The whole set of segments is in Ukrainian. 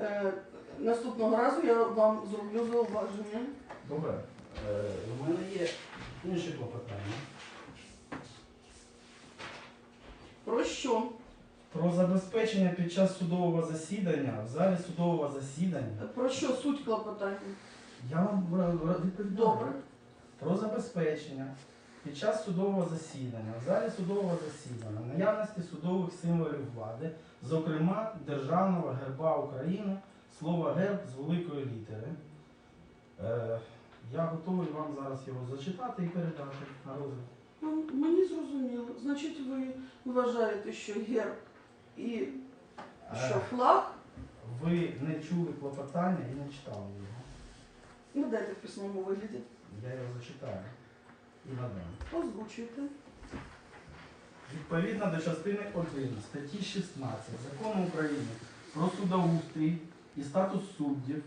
Е, Наступного разу я вам зроблю зауваження. Добре. Е, У мене є інші клопотання. Про що? Про забезпечення під час судового засідання, в залі судового засідання. Про що суть клопотання? Я вам р- відповідаю. Добре. Про забезпечення під час судового засідання, в залі судового засідання, наявності судових символів влади, зокрема Державного герба України, слово герб з великої літери. Е, я готовий вам зараз його зачитати і передати на розгляд. Ну, мені зрозуміло. Значить, ви вважаєте, що герб і що Е, флаг. ви не чули клопотання і не читали його. Ну, дайте в письмовому вигляді. Я його зачитаю і. Озвучуйте. Відповідно до частини 1 статті 16 Закону України про судоустрій і статус суддів,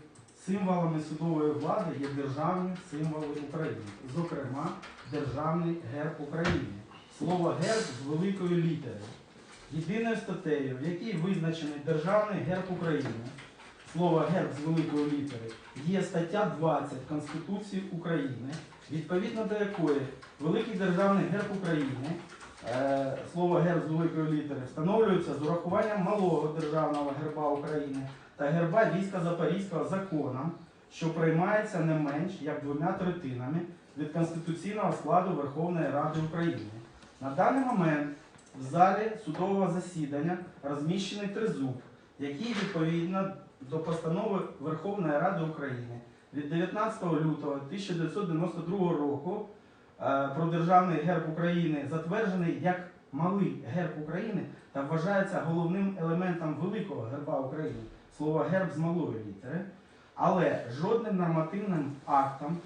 символами судової влади є державні символи України, зокрема Державний герб України. Слово герб з великої літери. Єдиною статтею, в якій визначений Державний герб України, слово герб з великої літери, є стаття 20 Конституції України, відповідно до якої Великий Державний герб України Е, Слово герб з великої літери встановлюється з урахуванням малого державного герба України та герба війська Запорізького законом, що приймається не менш як двома третинами від конституційного складу Верховної Ради України. На даний момент в залі судового засідання розміщений тризуб, який відповідно до постанови Верховної Ради України від 19 лютого 1992 року е, про державний герб України затверджений як малий герб України та вважається головним елементом великого герба України. Слово герб з малої літери. Але жодним нормативним актом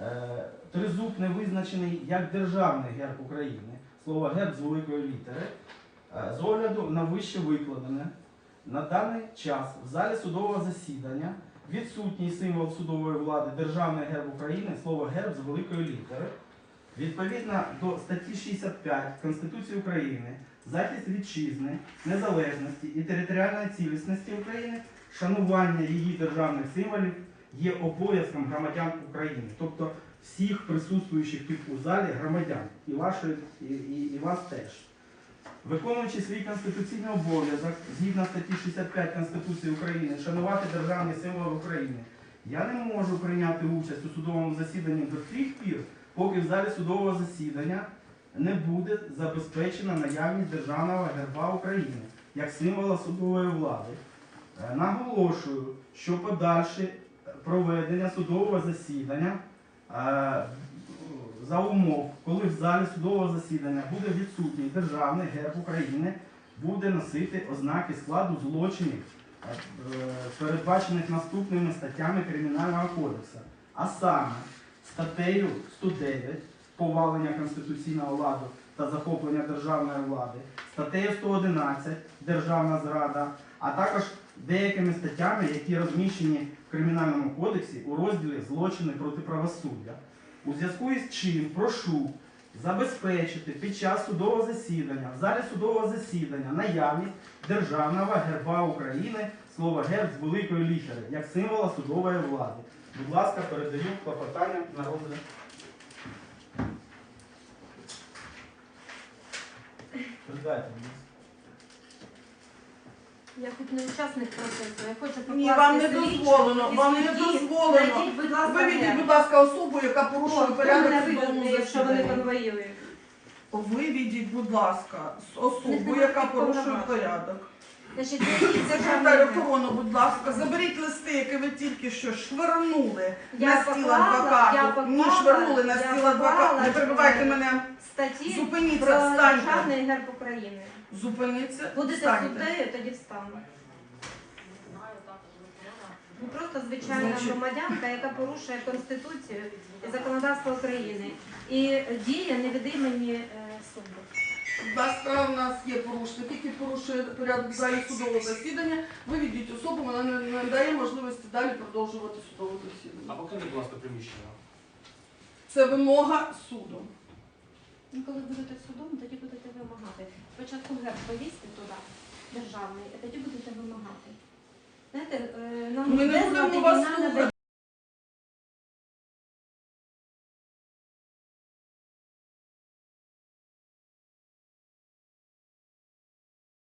е, тризуб не визначений як державний герб України. Слово герб з великої літери. Е, з огляду на вище викладене, на даний час в залі судового засідання відсутній символ судової влади Державний герб України, слово герб з великої літери. Відповідно до статті 65 Конституції України, захист вітчизни, незалежності і територіальної цілісності України, шанування її державних символів є обов'язком громадян України, тобто всіх присутствуючих тут у залі громадян, і, вашої, і, і, і вас теж. Виконуючи свій конституційний обов'язок згідно статті 65 Конституції України, шанувати державні символи України, я не можу прийняти участь у судовому засіданні до тих пір, поки в залі судового засідання не буде забезпечена наявність державного герба України як символа судової влади. Е, Наголошую, що подальше проведення судового засідання за умов, коли в залі судового засідання буде відсутній державний герб України, буде носити ознаки складу злочинів, е, передбачених наступними статтями Кримінального кодексу, а саме статтею 109 повалення конституційного ладу та захоплення державної влади, статтею 111 державна зрада, а також деякими статтями, які розміщені в Кримінальному кодексі у розділі злочини проти правосуддя. У зв'язку із чим прошу забезпечити під час судового засідання, в залі судового засідання наявність державного герба України, слово герб з великої літери, як символа судової влади. Будь ласка, передаю клопотання на розгляд. Передайте, будь. Я хоч не учасник процесу, я хочу покласти Ні, вам не слідчу дозволено, і вам не судді. дозволено. Знайдіть, будь ласка, Виведіть, будь ласка, особу, яка порушує О, порядок мене якщо вони засіданні. конвоюють? Виведіть, будь ласка, з особу, яка порушує порядок. Значить, державний Секретар будь ласка, заберіть листи, які ви тільки що швирнули Я на стіл поклала, я адвокату. Ні, поклала, швирнули на я стіл поклала, адвокату. Не перебивайте е, мене. Статті про Зупиніться, встаньте. державний герб України. Зупиніться, Будете встаньте. суддею, тоді встану. Ну, Просто звичайна Значить- громадянка, яка порушує Конституцію і законодавство України і діє не від імені е, суду. Ласка, у нас є порушник, який порушує порядок залі судового засідання. Виведіть особу, вона не не дає можливості далі продовжувати судове А засідання. покиньте, будь ласка, приміщення. Це вимога суду. Ну, коли будете судом, тоді будете вимагати. Спочатку герб повісти туди, державний, а тоді будете вимагати. Знаєте, е, нам Ми не будемо вас слухати.